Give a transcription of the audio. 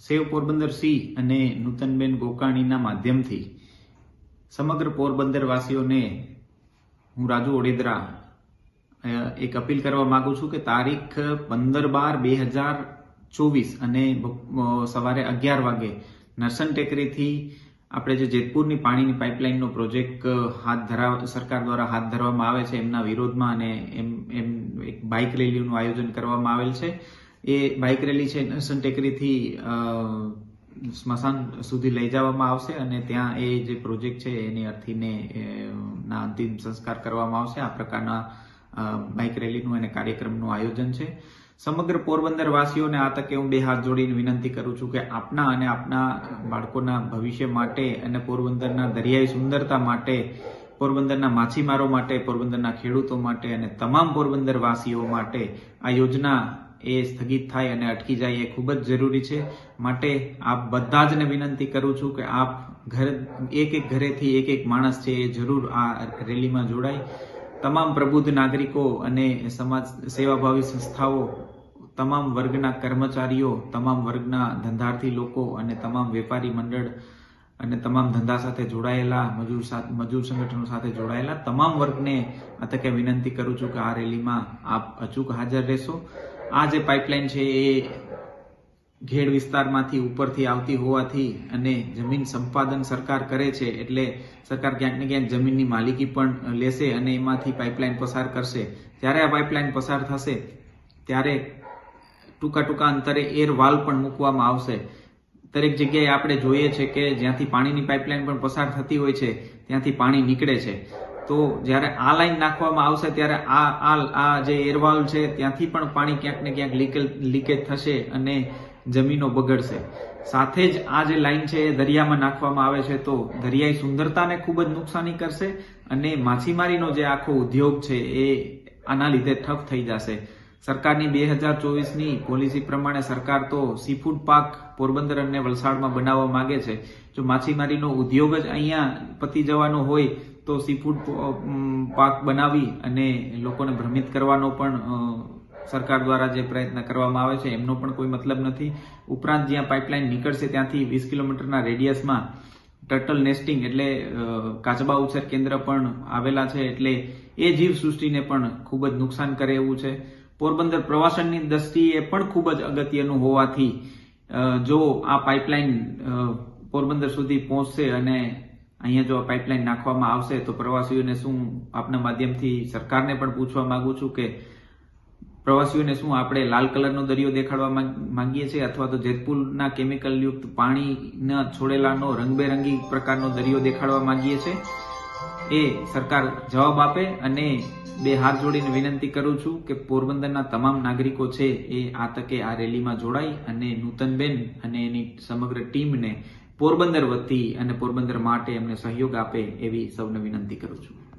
સેવ Porbandar C અને નૂતનબેન ગોકાણીના માધ્યમથી સમગ્ર પોરબંદરવાસીઓને હું રાજુ ઓડેદરા એક અપીલ કરવા માગું છું કે તારીખ પંદર બાર બે હજાર ચોવીસ અને સવારે અગિયાર વાગે નરસન ટેકરીથી આપણે જે જેતપુરની પાણીની પાઇપલાઇનનો પ્રોજેક્ટ હાથ ધરાવ, સરકાર દ્વારા હાથ ધરવામાં આવે છે, એમના વિરોધમાં અને એમ એમ એક બાઇક રેલીનું આયોજન કરવામાં આવેલ છે. એ બાઇક રેલી છે, નરસન ટેકરીથી સ્મશાન સુધી લઈ જવામાં આવશે અને ત્યાં એ જે પ્રોજેક્ટ છે, એની અર્થીને ના અંતિમ સંસ્કાર કરવામાં આવશે. આ પ્રકારના બાઇક રેલીનું અને કાર્યક્રમનું આયોજન છે. સમગ્ર પોરબંદર વાસીઓને આ તકે હું બે હાથ જોડીને વિનંતી કરું છું કે આપના અને આપના બાળકોના ભવિષ્ય માટે અને પોરબંદરના દરિયાઈ સુંદરતા માટે, પોરબંદરના માછીમારો માટે, પોરબંદરના ખેડૂતો માટે અને તમામ પોરબંદર વાસીઓ માટે આ યોજના એ સ્થગિત થાય અને અટકી જાય એ ખૂબ જ જરૂરી છે. માટે આપ બધા જને વિનંતી કરું છું કે આપ ઘર, એક એક ઘરેથી એક એક માણસ છે એ જરૂર આ રેલીમાં જોડાય. તમામ પ્રબુદ્ધ નાગરિકો અને સમાજ સેવાભાવી સંસ્થાઓ, તમામ વર્ગના કર્મચારીઓ, તમામ વર્ગના ધંધાર્થી લોકો અને તમામ વેપારી મંડળ અને તમામ ધંધા સાથે જોડાયેલા, મજૂર મજૂર સંગઠનો સાથે જોડાયેલા તમામ વર્ગને તકે વિનંતી કરું છું કે આ રેલીમાં આપ અચૂક હાજર રહેશો. આ જે પાઇપલાઇન છે એ ઘેડ વિસ્તારમાંથી ઉપરથી આવતી હોવાથી અને જમીન સંપાદન સરકાર કરે છે એટલે સરકાર ક્યાંક ને ક્યાંક જમીનની માલિકી પણ લેશે અને એમાંથી પાઇપલાઇન પસાર કરશે. જ્યારે આ પાઇપલાઇન પસાર થશે, ત્યારે ટૂંકા ટૂંકા અંતરે એર વાલ પણ મૂકવામાં આવશે. દરેક જગ્યાએ આપણે જોઈએ છે કે જ્યાંથી પાણીની પાઇપલાઇન પણ પસાર થતી હોય છે, ત્યાંથી પાણી નીકળે છે. તો જ્યારે આ લાઈન નાખવામાં આવશે, ત્યારે આ આ આ જે એરવાલ છે, ત્યાંથી પણ પાણી ક્યાંક ને ક્યાંક લીકેજ લીકેજ થશે અને જમીનો બગડશે. સાથે જ આ જે લાઈન છે એ દરિયામાં નાખવામાં આવે છે, તો દરિયાઈ સુંદરતાને ખૂબ જ નુકસાની કરશે અને માછીમારીનો જે આખો ઉદ્યોગ છે એ આના લીધે ઠપ થઈ જશે. સરકારની બે હજાર ચોવીસની પોલિસી પ્રમાણે સરકાર તો સીફૂડ પાક પોરબંદર અને વલસાડમાં બનાવવા માંગે છે. જો માછીમારીનો ઉદ્યોગ જ અહીંયા પતી જવાનો હોય તો સીફૂડ પાક બનાવી અને લોકોને ભ્રમિત કરવાનો પણ સરકાર દ્વારા જે પ્રયત્ન કરવામાં આવે છે, એમનો પણ કોઈ મતલબ નથી. ઉપરાંત જ્યાં પાઇપલાઇન નીકળશે ત્યાંથી વીસ કિલોમીટરના રેડિયસમાં ટર્ટલ નેસ્ટિંગ એટલે કાચબા ઉછેર કેન્દ્ર પણ આવેલા છે એટલે એ જીવ સૃષ્ટિને પણ ખૂબ જ નુકસાન કરે એવું છે. પોરબંદર પ્રવાસનની દ્રષ્ટિએ પણ ખૂબ જ અગત્યનું હોવાથી જો આ પાઇપલાઇન પોરબંદર સુધી પહોંચશે અને અહીંયા જો પાઇપલાઇન નાખવામાં આવશે તો પ્રવાસીઓને શું આપના માધ્યમથી સરકારને પણ પૂછવા માંગુ છું કે પ્રવાસીઓને શું આપણે લાલ કલરનો દરિયો દેખાડવા માંગ- માંગીએ છીએ અથવા તો જેતપુરના કેમિકલ યુક્ત પાણીના છોડેલાનો રંગબેરંગી પ્રકારનો દરિયો દેખાડવા માંગીએ છીએ? એ સરકાર જવાબ આપે અને બે હાથ જોડીને વિનંતી કરું છું કે પોરબંદરના તમામ નાગરિકો છે એ આ તકે આ રેલીમાં જોડાય અને નૂતનબેન અને એની સમગ્ર ટીમને પોરબંદર વતી અને પોરબંદર માટે એમને સહયોગ આપે એવી સૌને વિનંતી કરું છું.